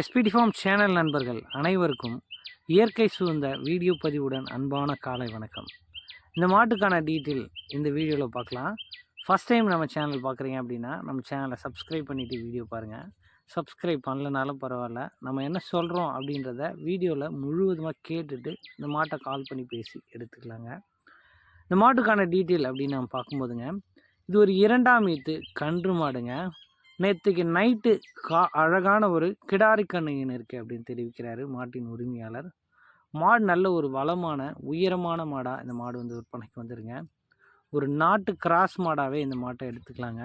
SPD form channel நண்பர்கள் அனைவருக்கும் இயற்கை சூழ்ந்த வீடியோ பதிவுடன் அன்பான காலை வணக்கம். இந்த மாட்டுக்கான டீட்டெயில் இந்த வீடியோவில் பார்க்கலாம். ஃபஸ்ட் டைம் நம்ம சேனல் பார்க்குறீங்க அப்படின்னா நம்ம சேனலை சப்ஸ்கிரைப் பண்ணிவிட்டு வீடியோ பாருங்கள் சப்ஸ்கிரைப் பண்ணலனாலும் பரவாயில்ல. நம்ம என்ன சொல்கிறோம் அப்படின்றத வீடியோவில் முழுவதுமாக கேட்டுட்டு இந்த மாட்டை கால் பண்ணி பேசி எடுத்துக்கலாங்க. இந்த மாட்டுக்கான டீட்டெயில் அப்படின்னு நம்ம பார்க்கும்போதுங்க இது ஒரு இரண்டாம் ஈத்து கன்று மாடுங்க. நேற்றுக்கு நைட்டு கா அழகான ஒரு கிடாரி கண்ணையின் இருக்குது அப்படின்னு தெரிவிக்கிறாரு மாட்டின் உரிமையாளர். மாடு நல்ல ஒரு வளமான உயரமான மாடாக இந்த மாடு வந்து விற்பனைக்கு வந்துருங்க. ஒரு நாட்டு கிராஸ் மாடாகவே இந்த மாட்டை எடுத்துக்கலாங்க.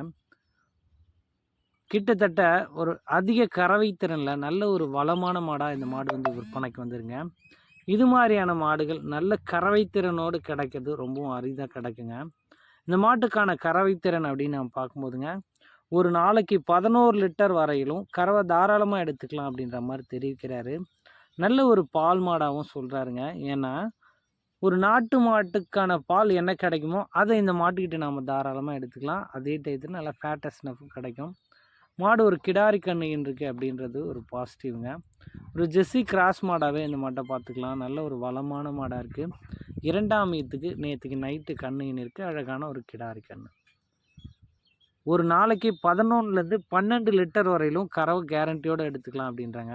கிட்டத்தட்ட ஒரு அதிக கறவை திறனில் நல்ல ஒரு வளமான மாடாக இந்த மாடு வந்து விற்பனைக்கு வந்துருங்க. இது மாதிரியான மாடுகள் நல்ல கறவை திறனோடு கிடைக்கிறது ரொம்பவும் அரிதாக கிடைக்குங்க. இந்த மாட்டுக்கான கறவை திறன் அப்படின்னு நம்ம பார்க்கும்போதுங்க ஒரு நாளைக்கு பதினோரு லிட்டர் வரையிலும் கறவை தாராளமாக எடுத்துக்கலாம் அப்படின்ற மாதிரி தெரிவிக்கிறாரு. நல்ல ஒரு பால் மாடாகவும் சொல்கிறாருங்க ஏன்னா ஒரு நாட்டு மாட்டுக்கான பால் என்ன கிடைக்குமோ அதை இந்த மாட்டுக்கிட்ட நம்ம தாராளமாக எடுத்துக்கலாம். அதே டயத்தில் நல்லா ஃபேட்டஸ்னஃப் கிடைக்கும். மாடு ஒரு கிடாரி கண்ணுகின் இருக்குது அப்படின்றது ஒரு பாசிட்டிவ்ங்க ஒரு ஜெஸ்ஸி கிராஸ் மாடாகவே இந்த மாட்டை பார்த்துக்கலாம். நல்ல ஒரு வளமான மாடாக இருக்குது இரண்டாம் ஈத்துக்கு நேற்றுக்கு நைட்டு கண்ணுகின் இருக்குது அழகான ஒரு கிடாரி கண்ணு. ஒரு நாளைக்கு பதினொன்றுலேருந்து பன்னெண்டு லிட்டர் வரையிலும் கறவை கேரண்டியோடு எடுத்துக்கலாம் அப்படின்றாங்க.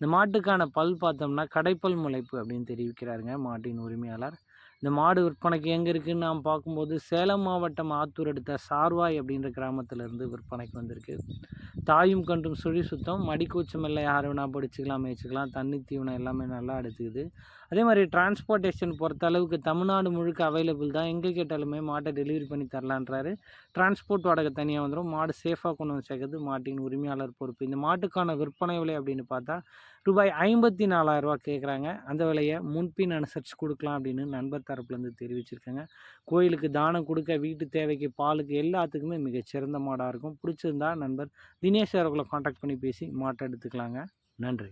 இந்த மாட்டுக்கான பல் பார்த்தோம்னா கடைப்பல் முளைப்பு அப்படின்னு தெரிவிக்கிறாருங்க மாட்டின் உரிமையாளர். இந்த மாடு விற்பனைக்கு எங்கே இருக்குதுன்னு நாம் பார்க்கும்போது சேலம் மாவட்டம் ஆத்தூர் எடுத்த சார்வாய் அப்படின்ற கிராமத்திலேருந்து விற்பனைக்கு வந்திருக்கு. தாயும் கன்றும் சுழி சுத்தம் மடிக்கூச்சம் இல்லை யார் வேணால் படிச்சுக்கலாம் மேய்ச்சிக்கலாம் தண்ணி தீவனம் எல்லாமே நல்லா எடுத்துக்குது அதே மாதிரி டிரான்ஸ்போர்ட்டேஷன் பொறுத்த அளவுக்கு தமிழ்நாடு முழுக்க அவைலபிள் தான். எங்கே கேட்டாலுமே மாட்டை டெலிவரி பண்ணி தரலான்றாரு. டிரான்ஸ்போர்ட் வாடகை தனியாக வந்துடும் மாடு சேஃபாக கொண்டு வந்து சேர்க்கறது மாட்டின் உரிமையாளர் பொறுப்பு. இந்த மாட்டுக்கான விற்பனை விலை அப்படின்னு பார்த்தா ரூபாய் ஐம்பத்தி நாலாயிரரூவா கேட்குறாங்க அந்த விலையை முன்பின் அனுசரித்து கொடுக்கலாம் அப்படின்னு நண்பர் தரப்புலேருந்து தெரிவிச்சிருக்கேங்க. கோயிலுக்கு தானம் கொடுக்க வீட்டு தேவைக்கு பாலுக்கு எல்லாத்துக்குமே மிகச்சிறந்த மாடாக இருக்கும். பிடிச்சிருந்தா நண்பர் தினேஷ் அவர்களை காண்டாக்ட் பண்ணி பேசி மாட்டை எடுத்துக்கலாங்க. நன்றி.